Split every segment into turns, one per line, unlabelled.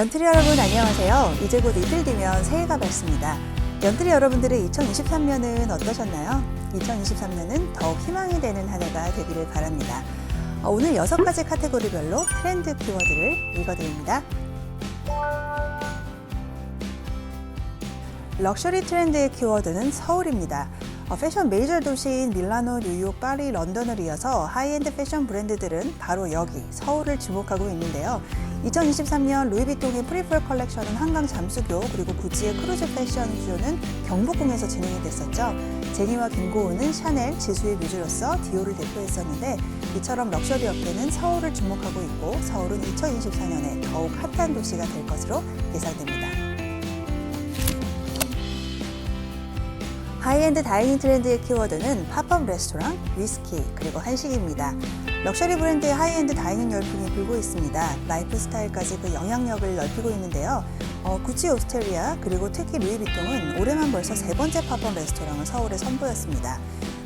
연트리 여러분 안녕하세요. 이제 곧 이틀 뒤면 새해가 밝습니다. 연트리 여러분들의 2023년은 어떠셨나요? 2023년은 더욱 희망이 되는 한 해가 되기를 바랍니다. 어, 오늘 여섯 가지 카테고리별로 트렌드 키워드를 읽어드립니다. 럭셔리 트렌드의 키워드는 서울입니다. 어, 패션 메이저 도시인 밀라노, 뉴욕, 파리, 런던을 이어서 하이엔드 패션 브랜드들은 바로 여기 서울을 주목하고 있는데요. 2023년 루이비통의 프리플 컬렉션은 한강 잠수교 그리고 구찌의 크루즈 패션쇼는 경복궁에서 진행이 됐었죠. 제니와 김고은은 샤넬, 지수의 뮤즈로서 디오를 대표했었는데 이처럼 럭셔리 업계는 서울을 주목하고 있고 서울은 2024년에 더욱 핫한 도시가 될 것으로 예상됩니다. 하이엔드 다이닝 트렌드의 키워드는 팝업 레스토랑, 위스키, 그리고 한식입니다. 럭셔리 브랜드의 하이엔드 다이닝 열풍이 불고 있습니다. 라이프 스타일까지 그 영향력을 넓히고 있는데요. 어, 구찌 오스트리아 그리고 특히 루이비통은 올해만 벌써 세 번째 팝업 레스토랑을 서울에 선보였습니다.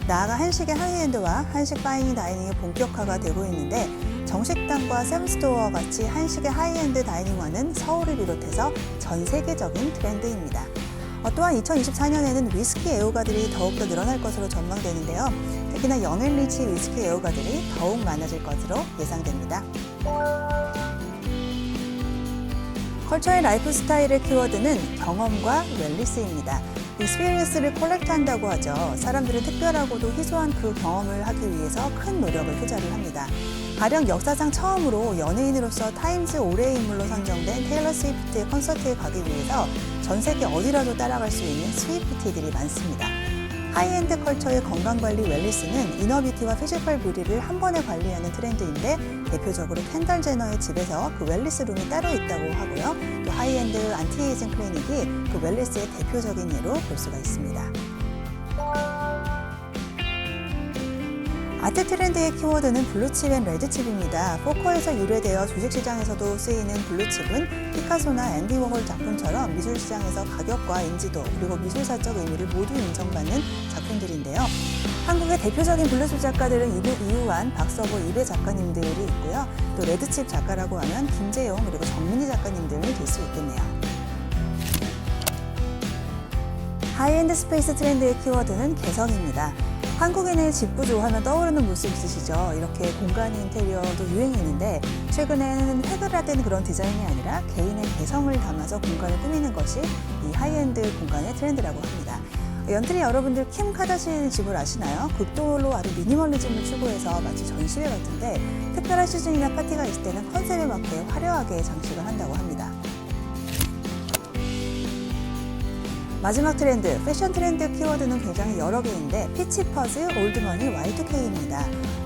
나아가 한식의 하이엔드와 한식 파이닝 다이닝의 본격화가 되고 있는데 정식당과 샘스토어와 같이 한식의 하이엔드 다이닝화는 서울을 비롯해서 전 세계적인 트렌드입니다. 어, 또한 2024년에는 위스키 애호가들이 더욱더 늘어날 것으로 전망되는데요. 특히나 영앤리치 위스키 애호가들이 더욱 많아질 것으로 예상됩니다. 컬처의 라이프 스타일의 키워드는 경험과 웰리스입니다. 익스피리언스를 콜렉트한다고 하죠. 사람들은 특별하고도 희소한 그 경험을 하기 위해서 큰 노력을 투자를 합니다. 가령 역사상 처음으로 연예인으로서 타임즈 올해의 인물로 선정된 테일러 스위프트의 콘서트에 가기 위해서 전 세계 어디라도 따라갈 수 있는 스위프티들이 많습니다. 하이엔드 컬처의 건강관리 웰리스는 이너뷰티와 피지컬 뷰리를 한 번에 관리하는 트렌드인데 대표적으로 켄달 제너의 집에서 그 웰리스 룸이 따로 있다고 하고요. 또 하이엔드 안티에이징 클리닉이 그 웰리스의 대표적인 예로 볼 수가 있습니다. 아트 트렌드의 키워드는 블루칩 앤 레드칩입니다. 포커에서 유래되어 주식시장에서도 쓰이는 블루칩은 피카소나 앤디 워홀 작품처럼 미술시장에서 가격과 인지도 그리고 미술사적 의미를 모두 인정받는 작품들인데요. 한국의 대표적인 블루칩 작가들은 이우환, 박서보, 이배 작가님들이 있고요. 또 레드칩 작가라고 하면 김재용 그리고 정민희 작가님들이 될 수 있겠네요. 하이엔드 스페이스 트렌드의 키워드는 개성입니다. 한국인의 집 구조 하면 떠오르는 모습 있으시죠? 이렇게 공간이 인테리어도 유행이 있는데 최근에는 획을하된 그런 디자인이 아니라 개인의 개성을 담아서 공간을 꾸미는 것이 이 하이엔드 공간의 트렌드라고 합니다. 연트리 여러분들 킴 카다시의 집을 아시나요? 극도로 아주 미니멀리즘을 추구해서 마치 전시회 같은데 특별한 시즌이나 파티가 있을 때는 컨셉에 맞게 화려하게 장식을 한다고 합니다. 마지막 트렌드, 패션 트렌드 키워드는 굉장히 여러 개인데 피치퍼즈, 올드머니, Y2K입니다.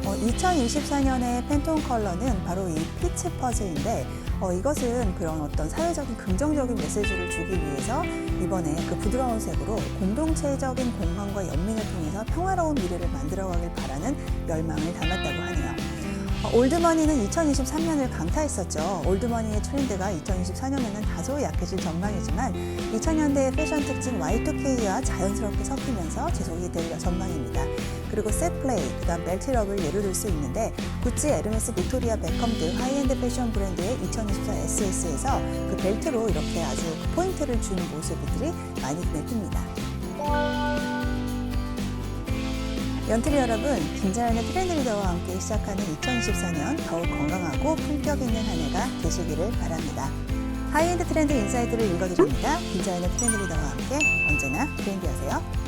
어, 2024년의 팬톤 컬러는 바로 이 피치퍼즈인데 어, 이것은 그런 어떤 사회적인 긍정적인 메시지를 주기 위해서 이번에 그 부드러운 색으로 공동체적인 공간과 연민을 통해서 평화로운 미래를 만들어가길 바라는 열망을 담았다고 하네요. 어, 올드머니는 2023년을 강타했었죠. 올드머니의 트렌드가 2024년에는 다소 약해질 전망이지만 2000년대의 패션 특징 Y2K와 자연스럽게 섞이면서 지속이 될 전망입니다. 그리고 셋플레이, 그다음 벨트럽을 예로 들 수 있는데 구찌, 에르메스, 빅토리아, 베컴 등 하이엔드 패션 브랜드의 2024 SS에서 그 벨트로 이렇게 아주 포인트를 준 모습들이 많이 띕니다. 연트리 여러분, 김자연의 트렌드 리더와 함께 시작하는 2024년 더욱 건강하고 품격 있는 한 해가 되시기를 바랍니다. 하이엔드 트렌드 인사이트를 읽어드립니다. 김자연의 트렌드 리더와 함께 언제나 트렌디하세요.